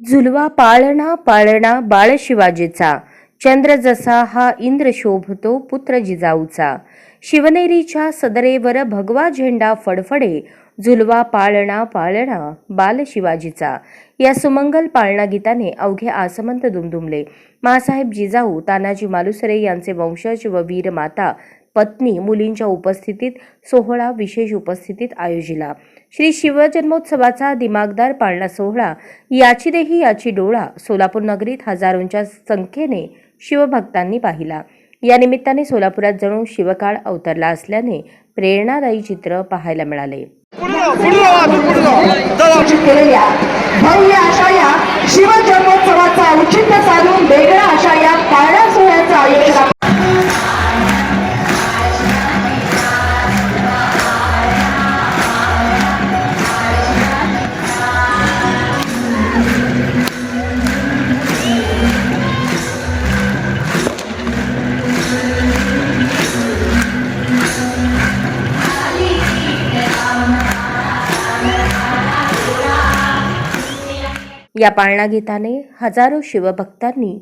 झुलवा पाळणा पाळणा बाळ शिवाजीचा चंद्र जसा हा इंद्र शोभतो पुत्र जिजाऊचा. शिवनेरीच्या सदरेवर भगवा झेंडा फडफडे झुलवा पाळणा पाळणा बाल शिवाजीचा या सुमंगल पाळणा गीताने अवघे आसमंत दुमदुमले. मासाहेब जिजाऊ तानाजी मालुसरे यांचे वंशज व वीर माता पत्नी मुलींच्या उपस्थितीत सोहळा विशेष उपस्थितीत आयोजिला. श्री शिवजन्मोत्सवाचा दिमागदार पाळणा सोहळा याची देही याची डोळा सोलापूर नगरीत हजारोंच्या संख्येने शिवभक्तांनी पाहिला. या निमित्ताने सोलापुरात जणू शिवकाळ अवतरला असल्याने प्रेरणादायी चित्र पाहायला मिळाले. भव्य अशा या शिवजन्मोत्सवाचा औचित्य साधून वेगळा अशा या या पाळणा गीताने हजारो शिवभक्तांनी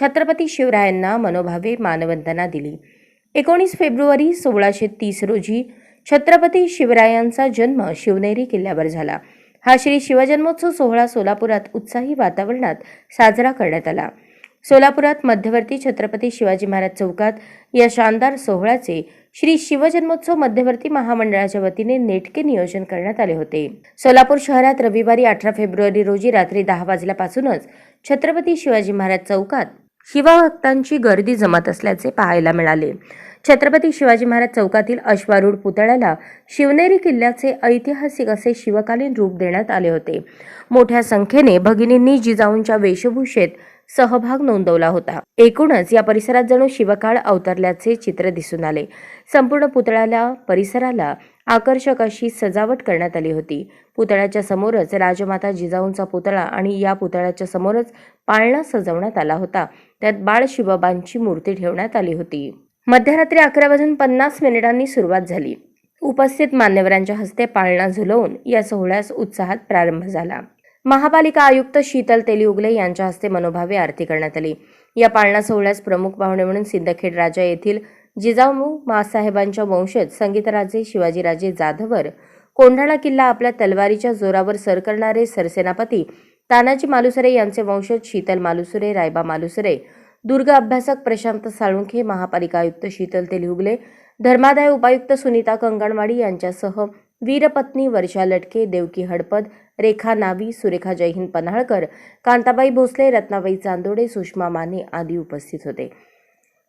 छत्रपती शिवरायांना मनोभावे मानवंदना दिली. एकोणीस फेब्रुवारी सोळाशे तीस रोजी छत्रपती शिवरायांचा जन्म शिवनेरी किल्ल्यावर झाला. हा श्री शिवजन्मोत्सव सोहळा सोलापुरात उत्साही वातावरणात साजरा करण्यात आला. सोलापुरात मध्यवर्ती छत्रपती शिवाजी महाराज चौकात या शानदार सोहळ्याचे श्री शिवजन्मोत्सव मध्यवर्ती महामंडळाच्या वतीने नेटके नियोजन करण्यात आले होते. सोलापूर शहरात रविवारी अठरा फेब्रुवारी रोजी रात्री दहा वाजल्यापासूनच छत्रपती शिवाजी महाराज चौकात शिवभक्तांची गर्दी जमत असल्याचे पाहायला मिळाले. छत्रपती शिवाजी महाराज चौकातील अश्वारूढ पुतळ्याला शिवनेरी किल्ल्याचे ऐतिहासिक असे शिवकालीन रूप देण्यात आले होते. मोठ्या संख्येने भगिनींनी जिजाऊंच्या वेशभूषेत सहभाग नोंदवला होता. एकूणच या परिसरात जणू शिवकाळ अवतरल्याचे चित्र दिसून आले. संपूर्ण पुतळ्याला परिसराला आकर्षक अशी सजावट करण्यात आली होती. पुतळ्याच्या समोरच राजमाता जिजाऊंचा पुतळा आणि या पुतळ्याच्या समोरच पाळणा सजवण्यात आला होता. त्यात बाळ शिवबांची मूर्ती ठेवण्यात आली होती. मध्यरात्री अकरा वाजून पन्नास मिनिटांनी सुरुवात झाली. उपस्थित मान्यवरांच्या हस्ते पाळणा झुलवून या सोहळ्यास उत्साहात प्रारंभ झाला. महापालिका आयुक्त शीतल तेलिउगले यांच्या हस्ते मनोभावे आरती करण्यात आली. या पाळणा सोहळ्यास प्रमुख पाहुणे म्हणून सिंदखेड राजा येथील जिजाऊ मासाहेबांच्या वंशज संगीतराजे शिवाजीराजे जाधवर कोंढाणा किल्ला आपल्या तलवारीच्या जोरावर सर करणारे सरसेनापती तानाजी मालुसरे यांचे वंशज शीतल मालुसरे रायबा मालुसरे दुर्ग अभ्यासक प्रशांत साळुंखे महापालिका आयुक्त शीतल तेलिहुगले धर्मादाय उपायुक्त सुनीता कंगणवाडी यांच्यासह वीरपत्नी वर्षा लटके देवकी हडपद रेखा नावी सुरेखा जयहिंद पन्हाळकर कांताबाई भोसले रत्नाबाई चांदोडे सुषमा माने आदी उपस्थित होते.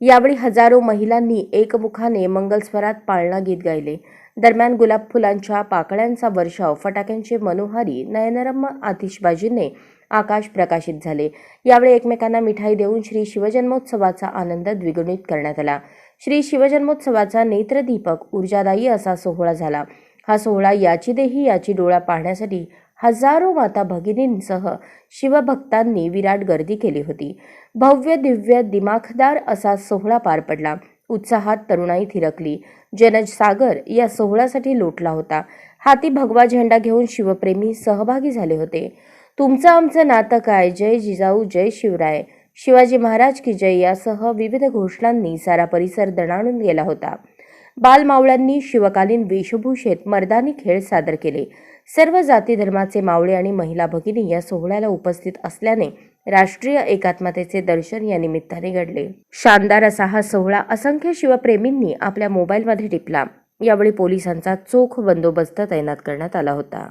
यावेळी हजारो महिलांनी एकमुखाने मंगलस्वरात पाळणा गीत गायले. दरम्यान गुलाब फुलांच्या पाकळ्यांचा वर्षाव फटाक्यांचे मनोहारी नयनरम्य आतिषबाजीने आकाश प्रकाशित झाले. यावेळी एकमेकांना मिठाई देऊन श्री शिवजन्मोत्सवाचा आनंद द्विगुणित करण्यात आला. श्री शिवजन्मोत्सवाचा नेत्रदीपक ऊर्जादायी असा सोहळा झाला. हा सोहळा याची देही याची डोळा पाहण्यासाठी हजारो माता भगिनींसह शिवभक्तांनी विराट गर्दी केली होती. भव्य दिव्य दिमाखदार असा सोहळा पार पडला. उत्साहात तरुणाई थिरकली. जनसागर या सोहळ्यासाठी लोटला होता. हाती भगवा झेंडा घेऊन शिवप्रेमी सहभागी झाले होते. तुमचं आमचं नातं काय? जय जिजाऊ जय शिवराय. शिवाजी महाराज की जय यासह विविध घोषणांनी सारा परिसर दणाणून गेला होता. बालमावळ्यांनी शिवकालीन वेशभूषेत मर्दानी खेळ सादर केले. सर्व जाती धर्माचे मावळे आणि महिला भगिनी या सोहळ्याला उपस्थित असल्याने राष्ट्रीय एकात्मतेचे दर्शन या निमित्ताने घडले. शानदार असा हा सोहळा असंख्य शिवप्रेमींनी आपल्या मोबाईलमध्ये टिपला. यावेळी पोलिसांचा चोख बंदोबस्त तैनात करण्यात आला होता.